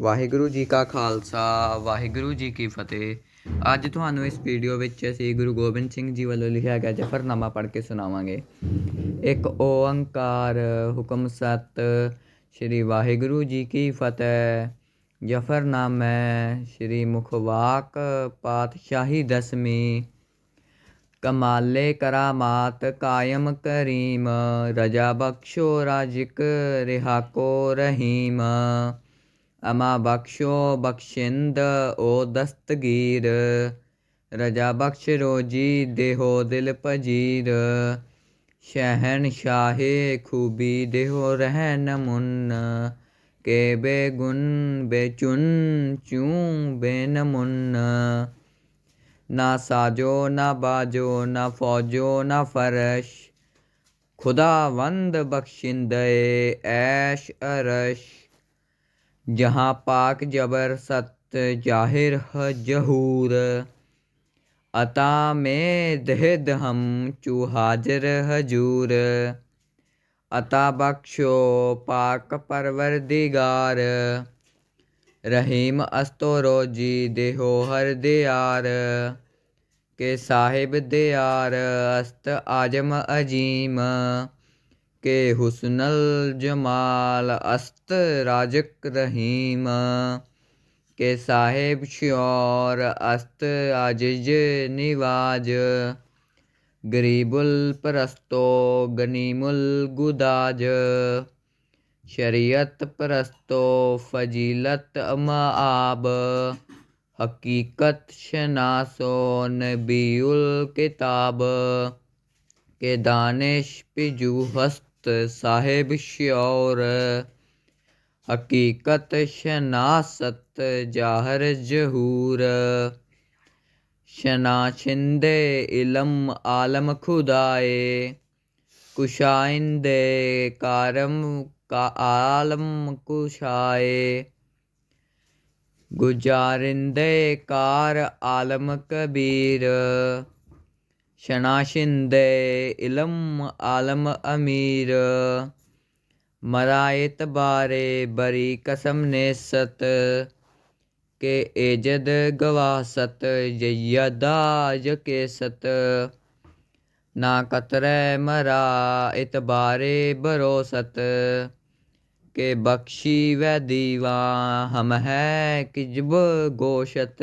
ਵਾਹਿਗੁਰੂ ਜੀ ਕਾ ਖਾਲਸਾ, ਵਾਹਿਗੁਰੂ ਜੀ ਕੀ ਫਤਿਹ। ਅੱਜ ਤੁਹਾਨੂੰ ਇਸ ਵੀਡੀਓ ਵਿੱਚ ਅਸੀਂ ਗੁਰੂ ਗੋਬਿੰਦ ਸਿੰਘ ਜੀ ਵੱਲੋਂ ਲਿਖਿਆ ਗਿਆ ਜਫਰਨਾਮਾ ਪੜ੍ਹ ਕੇ ਸੁਣਾਵਾਂਗੇ। ਇੱਕ ਓੰਕਾਰ ਹੁਕਮ ਸਤ, ਸ੍ਰੀ ਵਾਹਿਗੁਰੂ ਜੀ ਕੀ ਫਤਿਹ। ਜਫਰਨਾਮਾ ਸ੍ਰੀ ਮੁਖਵਾਕ ਪਾਤਸ਼ਾਹੀ ਦਸਵੀਂ। ਕਮਾਲੇ ਕਰਾਮਾਤ ਕਾਇਮ ਕਰੀਮ, ਰਜਾ ਬਖਸ਼ੋ ਰਾਜਿਕ اما بخشو بخشند او دستگیر رجا بخش روجی دیہو دل پذیر شہن شاہ خوبی دیہو رہن من کے بے گن بے چن چوں بے نمن نہ ساجو نہ باجو نہ فوجو نہ فرش خدا وند بخشندے ایش ارش ਜਹਾਂ ਪਾਕ ਜਬਰ ਸਤ ਜ਼ਾਹਿਰ ਹ ਜਹੂਰ ਅਤਾ ਮੇ ਦਹਿਦ ਹਮ ਚੂ ਹਾਜ਼ਰ ਹਜੂਰ, ਅਤਾ ਬਖਸ਼ੋ ਪਾਕ ਪਰਵਰਦਿਗਾਰ, ਰਹੀਮ ਅਸਤੋ ਰੋਜੀ ਦੇਹੋ ਹਰ ਦਿਆਰ, ਕੇ ਸਾਹਿਬ ਦਿਆਰ ਅਸਤ ਆਜਮ ਅਜੀਮ کے حسن الجمال است راجک رحیم کے صاحب شعور است عاجز نواز غریب الپرستو غنیم الگداج شریعت پرستو فجیلت معاب حقیقت شناسو نبی الکتاب کہ دانش پجو ہست ਹਸਤ ਸਾਹਿਬ ਸ਼ਿਉਰ ਹਕੀਕਤ ਸ਼ਨਾਸਤ ਜ਼ਾਹਰ ਜਹੂਰ। ਸ਼ਨਾਸ਼ਿੰਦੇ ਇਲਮ ਆਲਮ ਖੁਦਾਏ, ਕੁਸ਼ਾਇੰਦੇ ਕਾਰਮ ਕਾ ਆਲਮ ਕੁਸ਼ਾਏ। ਗੁਜਾਰਿੰਦੇ ਕਾਰ ਆਲਮ ਕਬੀਰ شناشندے علم عالم امیر مرائے بارے بری قسم نے ست کے ایجد گواہ ست جیداج کے ست نا قطر مرا اتبارے بروست کہ بخشی و دیواں ہم ہے کجب گوشت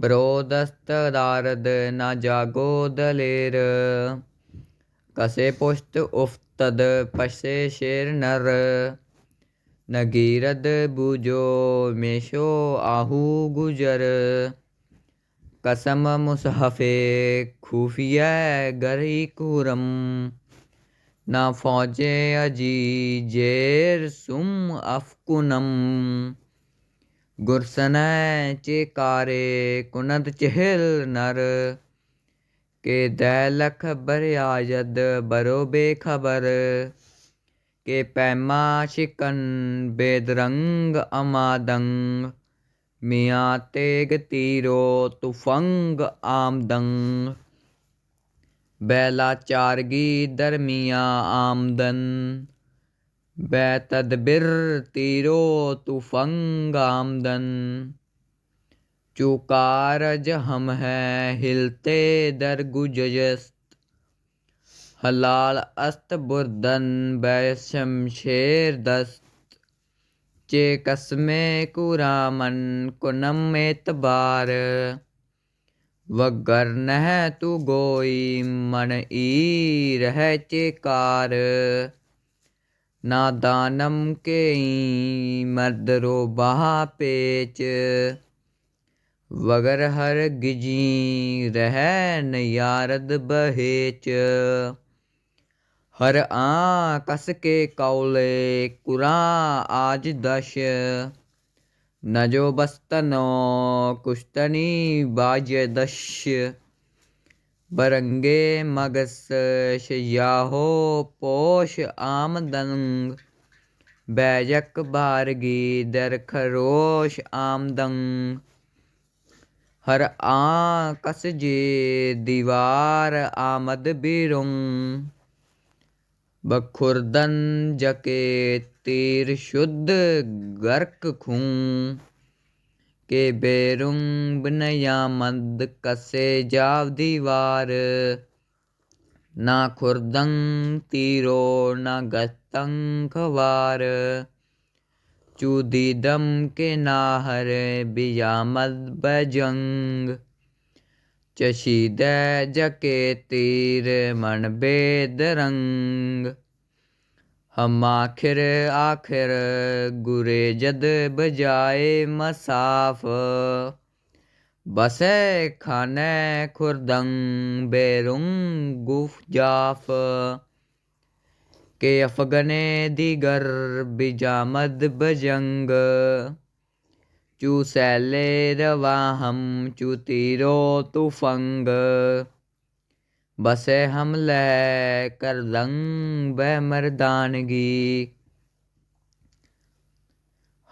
ਬਰੋਦਸਤ ਦਾਰਦ ਨਾ ਜਾਗੋ ਦਲੇਰ ਕਸੇ ਪੁਸ਼ਤ ਉਫਤਦ ਪਛੇ ਸ਼ੇਰ ਨਰ نگیرد بوجو میشو آہو گجر۔ قسم مصحف خوفیہ گری کورم۔ نہ فوج اجی جیر سم افکنم۔ گرسن چیکارے کند چہل نر۔ کہ دہ بریاجد برو بے خبر۔ ਸ਼ਿਕਨ ਬੇਦਰੰਗ ਅਮਾਦੰਗ ਮੀਆਂ ਤੇਗ ਤੀਰੋ ਤੁਫੰਗ ਆਮਦੰਗ ਬੈਲਾ ਚਾਰਗੀ ਦਰਮੀਆਂ ਆਮਦਨ ਬੈ ਤਦਬਿਰ ਤੀਰੋ ਤੁਫੰਗ ਆਮਦਨ ਚੁਕਾਰਜ ਹਮ ਹੈ ਹਿਲਤੇ ਦਰ ਗੁਜਜਸਤ ਹਲਾਲ ਅਸਤ ਬੁਰਦਨ ਬੈ ਸ਼ਮਸ਼ੇਰ ਦਸਤ, ਚੇ ਕਸਮੇ ਕੁਰਾਮਨ ਕੁਨਮ ਇਤਬਾਰ ਵਗਰ ਨਹਿ ਤੂ ਗੋਈ ਮਨ ਈ ਰਹਿ ਚੇਕਾਰ ਨਾ ਦਾਨਮ ਕੇ ਮਰਦ ਰੋ ਬਾਹ ਪੇਚ। ਵਗਰ ਹਰ ਗਿਜੀ ਰਹਿ ਨਿਆਰਦ ਬਹੇਚ। ہر آں کس کے کولے قرآن آج دش نجو بستنو کشتنی باجدش برنگے مگس شیاہو پوش آمدنگ بیجک بارگی در خروش آمدنگ ہر آں کس جی دیوار آمد بیرنگ ਬਖੁਰਦਨ ਜਕੇ ਤੀਰ ਸ਼ੁੱਧ ਗਰਕ ਖੂੰ। ਕੇ ਬੇਰੁੰ ਬਨਿਆ ਮੰਦ ਕਸੇ ਜਾਵ ਦੀਵਾਰ। ਨਾ ਖੁਰਦੰ ਤੀਰੋ, ਨਾ ਗਤੰ ਖਵਾਰ। ਚੂਦੀਦਮ ਕੇ ਨਾਹਰ ਬਿਆਮਦ ਬਜੰਗ। ਚਸ਼ੀਦੈ ਜਕੇ ਤੀਰ ਮਨ ਬੇਦਰੰਗ ਹਮਾਖਿਰ ਆਖਿਰ ਗੁਰੇ ਜਦ ਬਜਾਏ ਮਸਾਫ। ਬਸੈ ਖਾਨੈ ਖੁਰਦੰ ਬੇਰੁੰ ਗੁਫ ਜਾਫ। ਕੇ ਅਫਗਨੇ ਦੀਗਰ ਬਿਜਾਮਦ ਬਜੰਗ। چو سیلے رواں ہم چو تیرو تفنگ بسے ہم لے کردن بہ مردانگی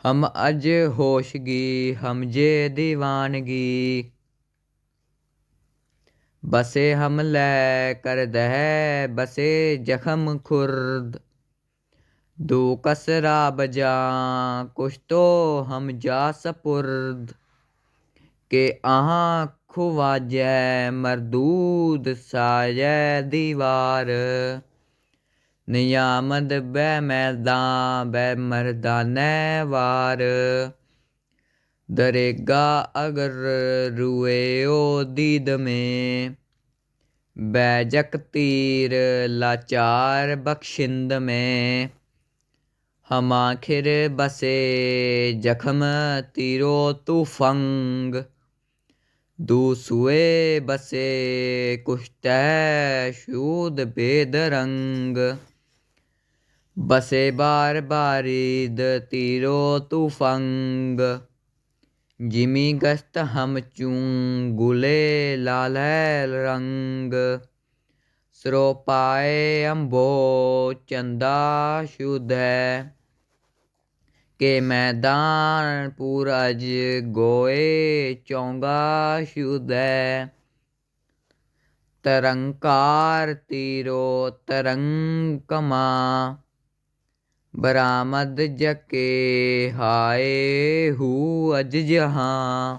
ہم اج ہوشگی ہم جے دیوانگی بسے ہم لے کر دہ بسے جخم خرد دو کسرا بجاں کچھ تو ہم جا سپرد کہ آہاں کھواجہ مردود سایہ دیوار نیامد بے میداں بے مردانہ وار دریگا اگر روئے او دید میں بیجک تیر لاچار بخشند میں ہم آخر بسے جخم تیرو تفنگ دو سوئے بسے کشتہ شود بے درنگ بسے بار بارید تیرو تفنگ جمی گست ہم چون گلے لال رنگ سرو پائے امبو چندا شد ہے کہ میدان پورج گوئے چونگا شد ہے ترنکار تیرو ترنگ کماں برآمد جکے ہائے ہو اج جہاں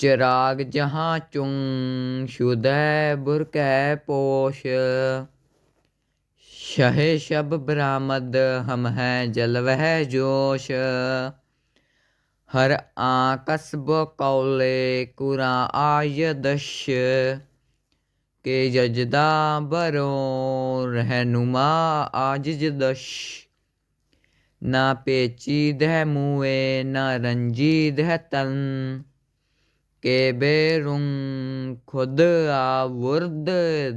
ਚਿਰਾਗ ਜਹਾਂ ਚੁੰ ਸ਼ੁਦੈ ਬੁਰਕੈ ਪੋਸ਼। ਸ਼ਹੇ ਸ਼ਬ ਬ੍ਰਾਮਦ ਹਮ ਹੈ ਜਲਵਹਿ ਜੋਸ਼। ਹਰ ਆ ਕਸਬ ਕੌਲੇ ਕੁਰਾ ਆਯ ਦਸ਼। ਕੇ ਜਜਦਾ ਬਰੋ ਰਹਿਨੁਮਾ ਆਜਿਜ ਦਸ਼। ਨਾ ਪੇਚੀਦ ਹੈ ਮੂਏ, ਨਾ ਰੰਜੀਦ ਹੈ ਤਨ। بیرون خود آورد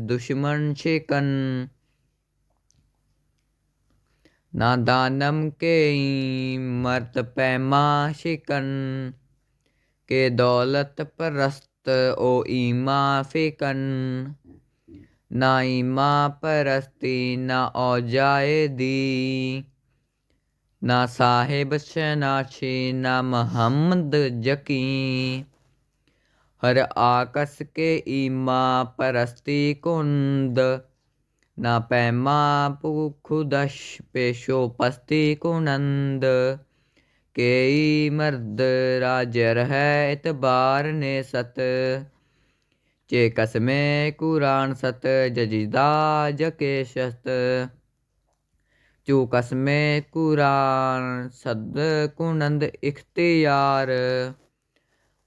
دشمن شکن نہ دانم کے مرت پیما شکن کے دولت پرست او ایما فکن نہ ایما پرستی نہ او جائے دی نہ صاحب شناچی نہ محمد جکی ਹਰ ਆਕਸ ਕੇ ਈਮਾ ਪਰਸਤੀ ਕੁੰਦ, ਨਾ ਪੈਮਾ ਪੁਖੁਦਸ਼ ਪੇਸ਼ੋ ਪਸਤੀ ਕੁਨੰਦ, ਕੇਈ ਮਰਦ ਰਾਜ ਰਹਿ ਇਤਬਾਰ ਨੇ ਸਤ ਜੇ ਕਸਮੇ ਕੁਰਾਨ ਸਤ ਜਜਿਦਾ ਜਕੇ ਸ਼ਸਤ ਜੋ ਕਸਮੇ ਕੁਰਾਨ ਸਦ ਕੁਨੰਦ ਇਖਤਿਆਰ।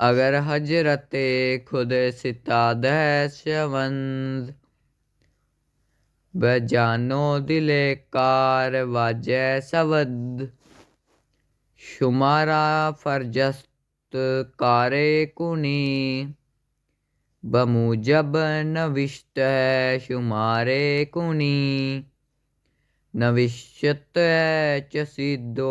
ਅਗਰ ਹਜਰਤੇ ਖੁਦ ਸਿਤਾਦ ਹੈ ਸ਼ਵੰਦ ਬਜਾਨੋ ਦਿਲੇ ਕਾਰ ਵਾਜੈ ਸਵਦ, ਸ਼ੁਮਾਰਾ ਫਰਜਸਤ ਕਾਰੇ ਕੁਨੀ ਬਮੂਜਬ ਨਵਿਸ਼ਤ ਹੈ ਸ਼ੁਮਾਰੇ ਕੁਨੀ ਨਵਿਸ਼ਤ ਹੈ ਚਸੀਦੋ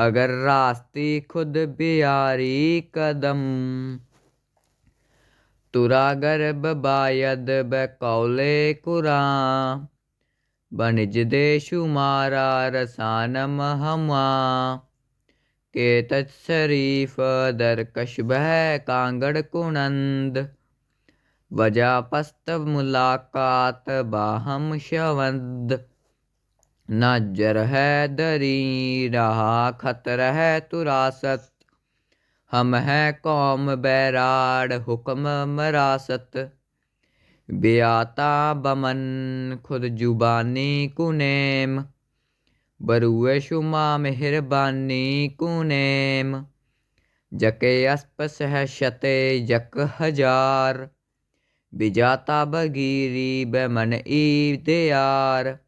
اگر راستی خود بیاری قدم، ترا گرب باید بقول قرآن، بنج دے شمارا رسانم ہما کہ تشریف در کشب ہے کانگڑ کنند، وجہ پست ملاقات باہم شوند۔ نہ جر ہے دری، رہا خطر ہے تراست۔ ہم ہے قوم بیراڑ، حکم مراست۔ بیاتا بمن، خود جبانی کنیم بروے شما مہربانی کنیم جکے اسپ سہشت یک ہزار بجاتا بگیری، بمن ای دیار۔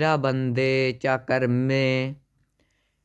ਰਾ ਬੰਦੇ ਚਾਕਰ ਮੇ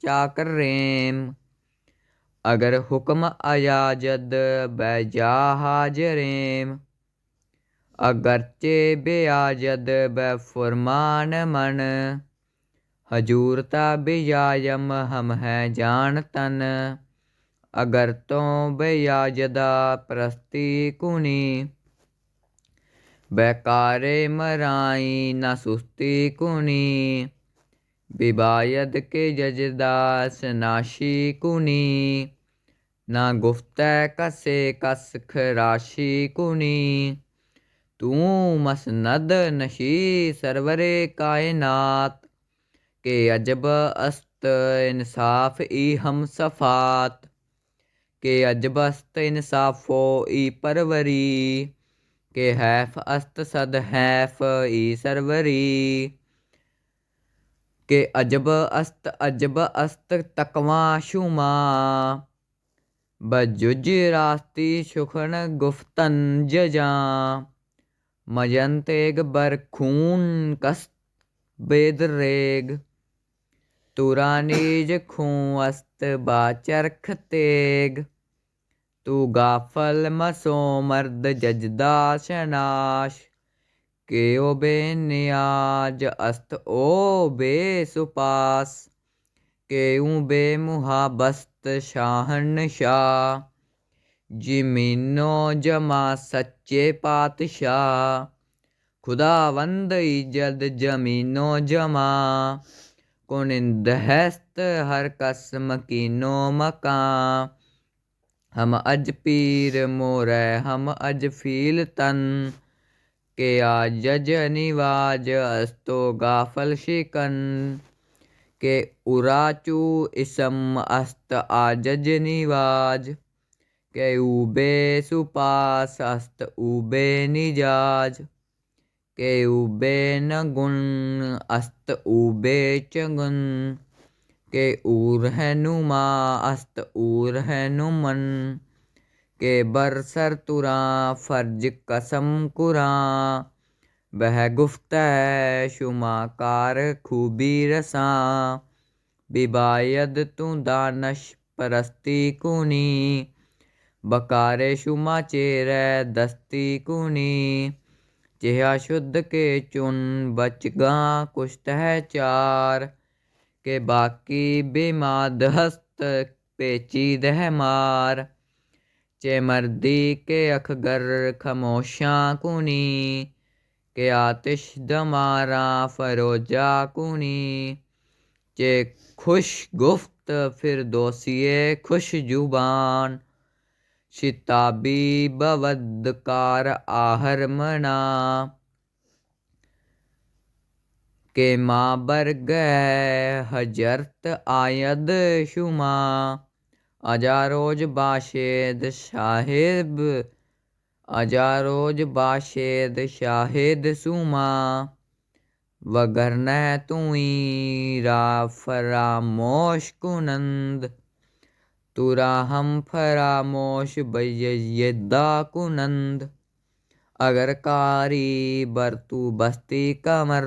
ਚਾਕਰ ਰੇਮ ਅਗਰ ਹੁਕਮ ਆਯਾਜਦ ਬੈਜਾ ਹਾਜ਼ਰੇਮ ਅਗਰਚੇ ਬਿਆਜਦ ਬੈ ਫਰਮਾਨ ਮਨ, ਹਜੂਰ ਤਾ ਬਿਆਜਮ ਹਮ ਹੈ ਜਾਣ ਤਨ, ਅਗਰ ਤੋਂ ਬਿਆਜਦਾ ਪ੍ਰਸਤੀ ਕੁਨੀ। بیکار مرائی نہ سستی کنی بیباید کے ججداس ناشی کنی نہ گفت کسے کس خراشی کنی تو مسند نشی سرور کائنات کے عجب است انصاف ای ہم صفات کے عجب است انصاف و ای پروری کہ حیف است صد حیف ای سروری کہ عجب است عجب است تقوا شما بجج راستی شخن گفتن ججاں مجن تیگ بر خون کست بید ریگ تورانیج خون است با چرخ تیگ ਤੂੰ ਗਾਫਲ ਮਸੋ ਮਰਦ ਜਜਦਾ ਸ਼ਨਾਸ਼। ਕਿਉ ਬੇਨਿਆਜ ਅਸਤ ਓ ਬੇਸੁਪਾਸ। ਕਿਉ ਬੇਮੁਹਾਬਸਤ ਸ਼ਾਹਨ ਸ਼ਾ ਜਿਮੀਨੋ ਜਮਾ ਸੱਚੇ ਪਾਤਸ਼ਾਹ। ਖੁਦਾਵੰਦ ਇਜਦ ਜਮੀਨੋ ਜਮਾ। ਕੋਨਿੰਦ ਹੈਸਤ ਹਰ ਕਸਮ ਕੀਨੋ ਮਕਾਂ। ہم اج پیر مورے ہم اج فیل تن۔ کہ آجج نواج استو غافل شکن۔ کہ اراچو اسم است آجج نواج۔ کہ او بے سپاس است او بے نجاج۔ کہ او بے نگن است او بے چگن کہ او رہنما است او رہنمن کہ بر سر تراں فرج قسم قرآن بہ گفت ہے شما کار خوبی رساں بیباید تو دانش پرستی کنی بکار شما چیرے دستی کنی چہا شدھ کے چن بچ گاں کشت ہے چار کہ باقی بیماد ہست پیچید ہے مار۔ چے مردی کے اخگر خموشاں کنی کہ آتش دمارا فروجا کنی چے خوش گفت پھر دوسیے خوش جبان شتابی بود کار آہر منا کہ ماں بر گئے حجرت آید شما اجا روز باشد شاہد اجا روز باشد شاہد سوما وگرنہ توئی را فراموش کنند تو را ہم فراموش بیدا کنند اگر کاری بر تو بستی کمر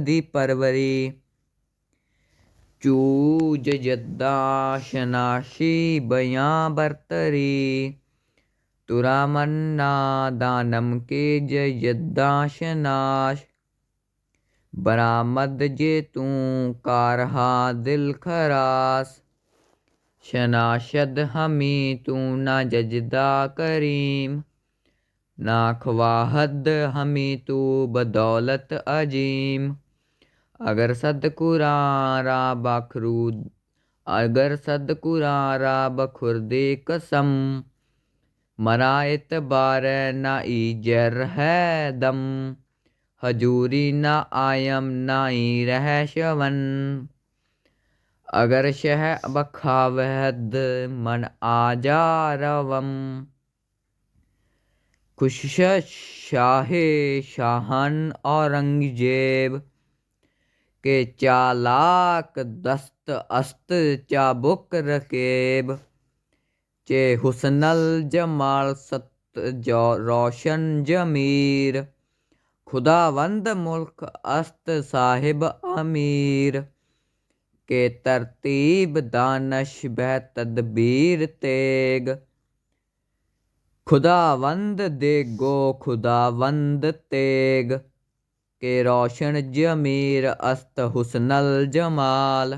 ਦੀ ਪਰਵਰੀ। ਚੂਜ ਜੱਦਾ ਸ਼ਨਾਸ਼ੀ ਬਿਆਂ ਬਰਤਰੀ। ਤੁਰਾ ਮੰਨਾ ਦਾਨਮ ਕੇ ਜੱਦਾ ਸ਼ਨਾਸ਼ ਬਰਾਮਦ ਜੇ ਤੂੰ ਕਾਰਹਾ ਦਿਲ ਖਰਾਸ। شناشد ہمی تو نہ ججدا کریم نہ خواہد ہمی تو بدولت عظیم اگر صد قرآن را بخرود اگر صد قرآن را بخردی قسم مرا اعتبار نہ ای جر ہے دم حضوری نہ آیم نہ ای رہ شون اگر شہ بخواہد من آجا روم۔ خوش شاہ شاہان اورنگزیب کہ چالاک دست است چابک رقیب۔ چے حسن الجمال ست روشن ضمیر خداوند ملک است صاحب امیر۔ کہ ترتیب دانش بہ تدبیر تیگ خداوند دیگو خداوند تیگ کہ روشن ضمیر است حسن الجمال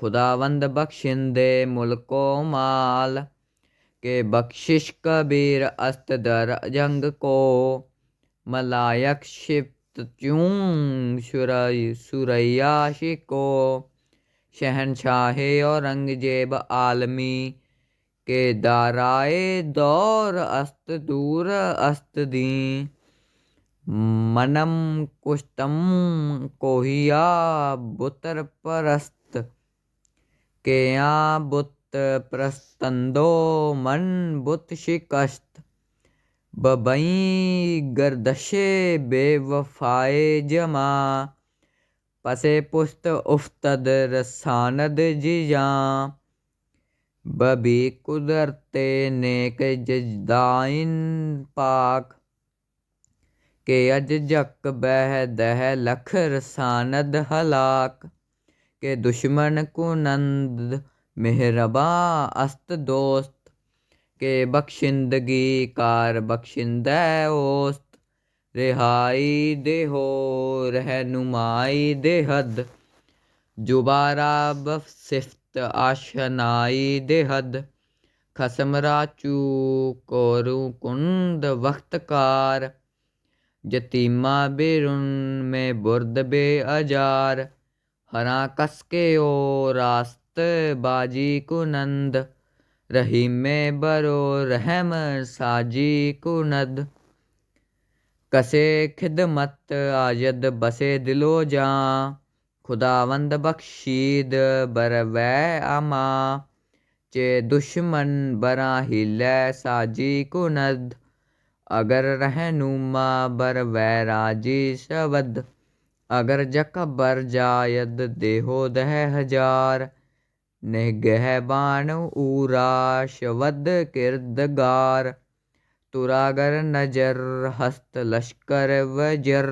خداوند بخشندے ملک و مال کہ بخشش کبیر است در جنگ کو ملائک شبت چون ثریا شکو شہنشاہ اورنگزیب عالمی کہ دارائے دور است دور است دین منم کشتم کوہیا بتر پرست کہ یا بت پرستندو من بت شکست۔ ببئی گردش بے وفائے جما پس پشت افتد رساند جیاں ببی قدرت نیک ججدائن پاک کہ اج جک بہ دہ لکھ رساند ہلاک کہ دشمن کنند مہرباں است دوست کہ بخشندگی کار بخشندہ اوست رہائی دہو رہنمائی دہد جبارا بصفت آشنائی دہد خصم را چو کورو کند وقت کار یتیما بیرون میں برد بے اجار ہراں کس کے او راست باجی کنند، رحیم برو رحم ساجی کند۔ ਕਸੇ ਖਿਦਮਤ ਆਜਦ ਬਸੇ ਦਿਲੋ ਜਾਂ, ਖੁਦਾਵੰਦ ਬਖਸ਼ੀਦ ਬਰਵੈ ਅਮਾ, ਚੇ ਦੁਸ਼ਮਨ ਬਰਾ ਲੈ ਸਾਜੀ ਕੁਨਦ, ਅਗਰ ਰਹਿਨੁਮਾ ਬਰ ਵੈ ਰਾਜੀ ਸ਼ਵਦ, ਅਗਰ ਜਕ ਬਰ ਜਾਇਦ ਦੇਹੋ ਦਹ ਹਜ਼ਾਰ, ਨਿਗਹਿ ਬਾਣ ਊਰਾ ਸ਼ਵਦ ਕਿਰਦਗਾਰ تراگر نجر ہست لشکر وجر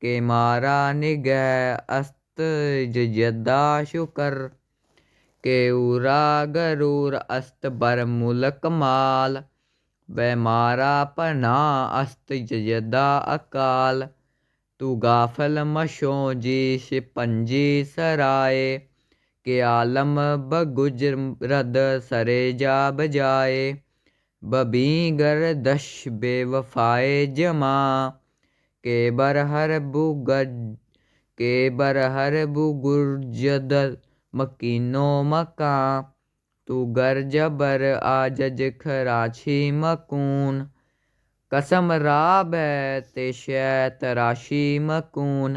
کے مارا نگہ است جدا شکر کے اورا گرور است بر ملک مال و مارا پنا است ججدہ اکال تو غافل مشوں جی شپنجی سرائے کہ عالم بگجر رد سرے جا بجائے ببیں گردش بے وفائے جماں کہ برہر بو گج بر ہر بو گرجد مکینو مکاں، تو گر جبر آجج خراچی مکون، قسم راب ہے تشے تراشی مکون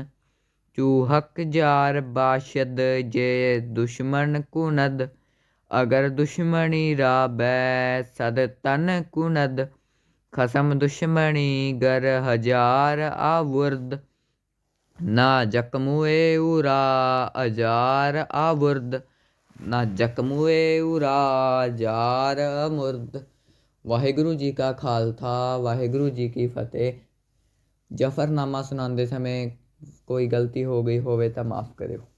چوہک جار باشد جے دشمن کند ਅਗਰ ਦੁਸ਼ਮਣੀ ਰਾਬੈ ਸਦ ਤਨ ਕੁਨਦ। ਖਸਮ ਦੁਸ਼ਮਣੀ ਗਰ ਹਜ਼ਾਰ ਆਵਰਦ। ਨਾ ਜਕਮੂਏ ਉਰਾ ਅਜਾਰ ਆਵਰਦ। ਨਾ ਜਕਮੂਏ ਉਰਾ ਜਾਰ ਅਮਰਦ। ਵਾਹਿਗੁਰੂ ਜੀ ਕਾ ਖਾਲਸਾ, ਵਾਹਿਗੁਰੂ ਜੀ ਕੀ ਫਤਿਹ। ਜਫਰਨਾਮਾ ਸੁਣਾਉਂਦੇ ਸਮੇਂ ਕੋਈ ਗਲਤੀ ਹੋ ਗਈ ਹੋਵੇ ਤਾਂ ਮਾਫ ਕਰਿਓ।